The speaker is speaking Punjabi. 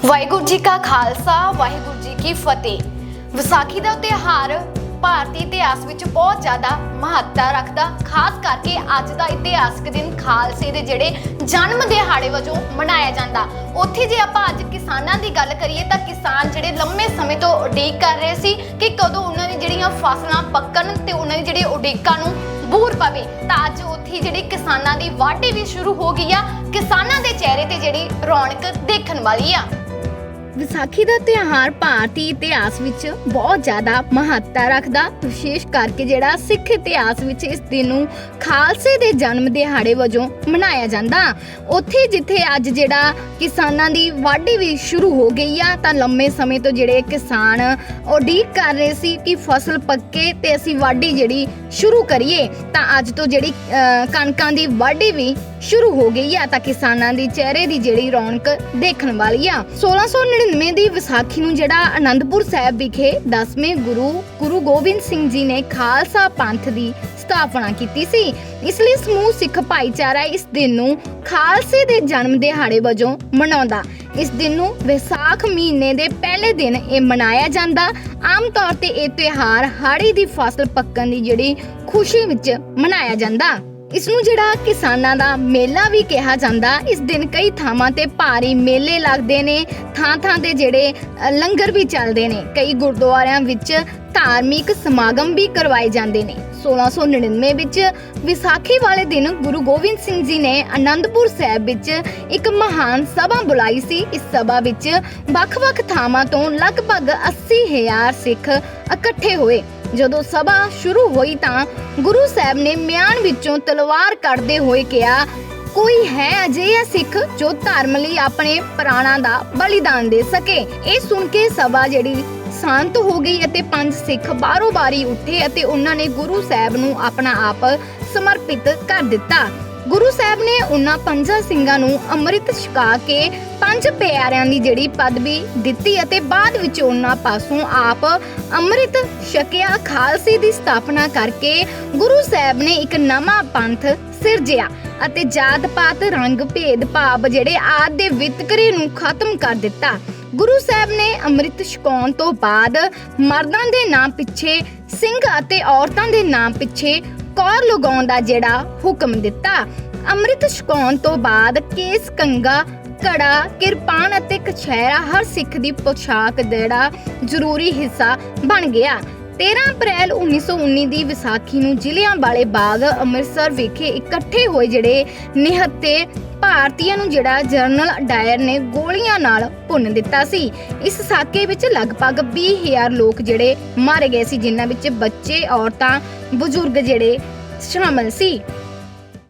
ਵਾਹਿਗੁਰੂ ਜੀ ਕਾ ਖਾਲਸਾ, ਵਾਹਿਗੁਰੂ ਜੀ ਕੀ ਫਤਿਹ। ਵਿਸਾਖੀ ਦਾ ਤਿਉਹਾਰ ਭਾਰਤੀ ਇਤਿਹਾਸ ਵਿੱਚ ਬਹੁਤ ਜ਼ਿਆਦਾ ਮਹੱਤਤਾ ਰੱਖਦਾ, ਖਾਸ ਕਰਕੇ ਅੱਜ ਦਾ ਇਤਿਹਾਸਕ ਦਿਨ ਖਾਲਸੇ ਦੇ ਜਿਹੜੇ ਜਨਮ ਦਿਹਾੜੇ ਵਜੋਂ ਮਨਾਇਆ ਜਾਂਦਾ। ਉੱਥੇ ਜੇ ਆਪਾਂ ਅੱਜ ਕਿਸਾਨਾਂ ਦੀ ਗੱਲ ਕਰੀਏ ਤਾਂ ਕਿਸਾਨ ਜਿਹੜੇ ਲੰਮੇ ਸਮੇਂ ਤੋਂ ਉਡੀਕ ਕਰ ਰਹੇ ਸੀ ਕਿ ਕਦੋਂ ਉਹਨਾਂ ਦੀ ਜਿਹੜੀਆਂ ਫਸਲਾਂ ਪੱਕਣ ਤੇ ਉਹਨਾਂ ਦੀ ਜਿਹੜੀ ਉਡੀਕਾਂ ਨੂੰ ਬੂਰ ਪਵੇ, ਤਾਂ ਅੱਜ ਉੱਥੇ ਜਿਹੜੀ ਕਿਸਾਨਾਂ ਦੀ ਵਾਢੀ ਵੀ ਸ਼ੁਰੂ ਹੋ ਗਈ ਆ, ਕਿਸਾਨਾਂ ਦੇ ਚਿਹਰੇ ਤੇ ਜਿਹੜੀ ਰੌਣਕ ਦੇਖਣ ਵਾਲੀ ਆ। ਵਿਸਾਖੀ ਦਾ ਤਿਉਹਾਰ ਭਾਰਤੀ ਇਤਿਹਾਸ ਵਿੱਚ ਬਹੁਤ ਜ਼ਿਆਦਾ ਮਹੱਤਤਾ ਰੱਖਦਾ, ਵਿਸ਼ੇਸ਼ ਕਰਕੇ ਜਿਹੜਾ ਸਿੱਖ ਇਤਿਹਾਸ ਵਿੱਚ ਇਸ ਦਿਨ ਨੂੰ ਖਾਲਸੇ ਦੇ ਜਨਮ ਦਿਹਾੜੇ ਵਜੋਂ ਮਨਾਇਆ ਜਾਂਦਾ। ਉੱਥੇ ਜਿੱਥੇ ਅੱਜ ਜਿਹੜਾ ਕਿਸਾਨਾਂ ਦੀ ਵਾਢੀ ਵੀ ਸ਼ੁਰੂ ਹੋ ਗਈ ਆ, ਤਾਂ ਲੰਮੇ ਸਮੇਂ ਤੋਂ ਜਿਹੜੇ ਕਿਸਾਨ ਉਡੀਕ ਕਰ ਰਹੇ ਸੀ ਕਿ ਫਸਲ ਪੱਕੇ ਤੇ ਅਸੀਂ ਵਾਢੀ ਜਿਹੜੀ ਸ਼ੁਰੂ ਕਰੀਏ, ਤਾਂ ਅੱਜ ਤੋਂ ਜਿਹੜੀ ਕਣਕਾਂ ਦੀ ਵਾਢੀ ਵੀ ਸ਼ੁਰੂ ਹੋ ਗਈ ਆ ਤਾਂ ਕਿਸਾਨਾਂ ਦੀ ਚਿਹਰੇ ਦੀ ਜਿਹੜੀ ਰੌਣਕ ਦੇਖਣ ਵਾਲੀ ਆ। 1699 ਦੀ ਵਿਸਾਖੀ ਨੂੰ ਜਿਹੜਾ ਆਨੰਦਪੁਰ ਸਾਹਿਬ ਵਿਖੇ 10ਵੇਂ ਗੁਰੂ ਗੁਰੂ ਗੋਬਿੰਦ ਸਿੰਘ ਜੀ ਨੇ ਖਾਲਸਾ ਪੰਥ ਦੀ ਸਥਾਪਨਾ ਕੀਤੀ ਸੀ। ਇਸ ਲਈ ਸਮੂਹ ਸਿੱਖ ਭਾਈਚਾਰਾ ਇਸ ਦਿਨ ਨੂੰ ਖਾਲਸੇ ਦੇ ਜਨਮ ਦਿਹਾੜੇ ਵਜੋਂ ਮਨਾਉਂਦਾ। ਇਸ ਦਿਨ ਨੂੰ ਵਿਸਾਖ ਮਹੀਨੇ ਦੇ ਪਹਿਲੇ ਦਿਨ ਇਹ ਮਨਾਇਆ ਜਾਂਦਾ। ਆਮ ਤੌਰ ਤੇ ਇਹ ਤਿਉਹਾਰ ਹਾੜੀ ਦੀ ਫਸਲ ਪੱਕਣ ਦੀ ਜਿਹੜੀ ਖੁਸ਼ੀ ਵਿੱਚ ਮਨਾਇਆ ਜਾਂਦਾ। ਇਸ ਨੂੰ ਜਿਹੜਾ ਕਿਸਾਨਾਂ ਦਾ ਮੇਲਾ ਵੀ ਕਿਹਾ ਜਾਂਦਾ, ਇਸ ਦਿਨ ਕਈ ਥਾਵਾਂ ਤੇ ਭਾਰੀ ਮੇਲੇ ਲੱਗਦੇ ਨੇ ਥਾਂ ਥਾਂ ਤੇ ਜਿਹੜੇ ਲੰਗਰ ਵੀ ਚੱਲਦੇ ਨੇ, ਕਈ ਗੁਰਦੁਆਰਿਆਂ ਵਿੱਚ ਧਾਰਮਿਕ ਸਮਾਗਮ ਵੀ ਕਰਵਾਏ ਜਾਂਦੇ ਨੇ। 1699 ਵਿੱਚ ਵਿਸਾਖੀ ਵਾਲੇ ਦਿਨ ਗੁਰੂ ਗੋਬਿੰਦ ਸਿੰਘ ਜੀ ਨੇ ਅਨੰਦਪੁਰ ਸਾਹਿਬ ਵਿੱਚ ਇੱਕ ਮਹਾਨ ਸਭਾ ਬੁਲਾਈ ਸੀ। ਇਸ ਸਭਾ ਵਿੱਚ ਵੱਖ-ਵੱਖ ਥਾਵਾਂ ਤੋਂ ਲਗਭਗ 80000 ਸਿੱਖ ਇਕੱਠੇ ਹੋਏ। ਜਦੋਂ ਸਭਾ ਸ਼ੁਰੂ ਹੋਈ ਤਾਂ ਗੁਰੂ ਸਾਹਿਬ ਨੇ ਮਿਆਨ ਵਿੱਚੋਂ ਤਲਵਾਰ ਕੱਢਦੇ ਹੋਏ ਕਿਹਾ, ਕੋਈ ਹੈ ਅਜਿਹਾ ਸਿੱਖ ਜੋ ਧਰਮ ਲਈ ਆਪਣੇ ਪ੍ਰਾਣਾਂ ਦਾ ਬਲੀਦਾਨ ਦੇ ਸਕੇ? ਇਹ ਸੁਣ ਕੇ ਸਭਾ ਜਿਹੜੀ ਸ਼ਾਂਤ ਹੋ ਗਈ ਅਤੇ ਪੰਜ ਸਿੱਖ ਬਾਰੋ ਬਾਰੀ ਉੱਠੇ ਅਤੇ ਉਹਨਾਂ ਨੇ ਗੁਰੂ ਸਾਹਿਬ ਨੂੰ ਆਪਣਾ ਆਪ ਸਮਰਪਿਤ ਕਰ ਦਿੱਤਾ। ਗੁਰੂ ਸਾਹਿਬ ਨੇ ਉਹਨਾਂ ਪੰਜਾਂ ਸਿੰਘਾਂ ਨੂੰ ਅੰਮ੍ਰਿਤ ਛਕਾ ਕੇ ਪੰਜ ਪਿਆਰਿਆਂ ਦੀ ਜਿਹੜੀ ਪਦਵੀ ਦਿੱਤੀ ਅਤੇ ਬਾਅਦ ਵਿੱਚ ਉਹਨਾਂ ਪਾਸੋਂ ਆਪ ਅੰਮ੍ਰਿਤ ਛਕਿਆ, ਖਾਲਸੇ ਦੀ ਸਥਾਪਨਾ ਕਰਕੇ ਗੁਰੂ ਸਾਹਿਬ ਨੇ ਇੱਕ ਨਵਾਂ ਪੰਥ ਸਿਰਜਿਆ ਅਤੇ ਜਾਤ ਪਾਤ ਰੰਗ ਭੇਦ, ਭਾਵ ਜਿਹੜੇ ਆਦ ਦੇ ਵਿਤਕਰੇ ਨੂੰ ਖਤਮ ਕਰ ਦਿੱਤਾ। ਗੁਰੂ ਸਾਹਿਬ ਨੇ ਅੰਮ੍ਰਿਤ ਛਕਾਉਣ ਤੋਂ ਬਾਅਦ ਮਰਦਾਂ ਦੇ ਨਾਂ ਪਿੱਛੇ, ਸਿੰਘ ਅਤੇ ਔਰਤਾਂ ਦੇ ਨਾਮ ਪਿੱਛੇ ਕੌਰ ਲਗਾਉਣ ਦਾ ਜਿਹੜਾ ਹੁਕਮ ਦਿੱਤਾ। ਅੰਮ੍ਰਿਤ ਛਕਾਉਣ ਤੋਂ ਬਾਅਦ ਕੇਸ ਕੰਗਾ ਕੜਾ, ਕਿਰਪਾਨ ਅਤੇ ਕਛਹਿਰਾ ਹਰ ਸਿੱਖ ਦੀ ਪੋਸ਼ਾਕ ਜਿਹੜਾ ਜ਼ਰੂਰੀ ਹਿੱਸਾ ਬਣ ਗਿਆ। 13 ਅਪ੍ਰੈਲ 1919 ਦੀ ਵਿਸਾਖੀ ਨੂੰ ਜ਼ਿਲ੍ਹਿਆਂ ਵਾਲੇ ਬਾਗ ਅੰਮ੍ਰਿਤਸਰ ਵਿਖੇ ਇਕੱਠੇ ਹੋਏ ਜਿਹੜੇ ਨਿਹੱਤੇ ਭਾਰਤੀਆਂ ਨੂੰ ਜਿਹੜਾ ਜਨਰਲ ਡਾਇਰ ਨੇ ਗੋਲੀਆਂ ਨਾਲ ਭੁੰਨ ਦਿੱਤਾ ਸੀ। ਇਸ ਸਾਕੇ ਵਿੱਚ ਲਗਭਗ 20000 ਲੋਕ ਜਿਹੜੇ ਮਾਰੇ ਗਏ ਸੀ, ਜਿਨ੍ਹਾਂ ਵਿੱਚ ਬੱਚੇ, ਔਰਤਾਂ, ਬਜ਼ੁਰਗ ਜਿਹੜੇ ਸ਼ਾਮਲ ਸੀ।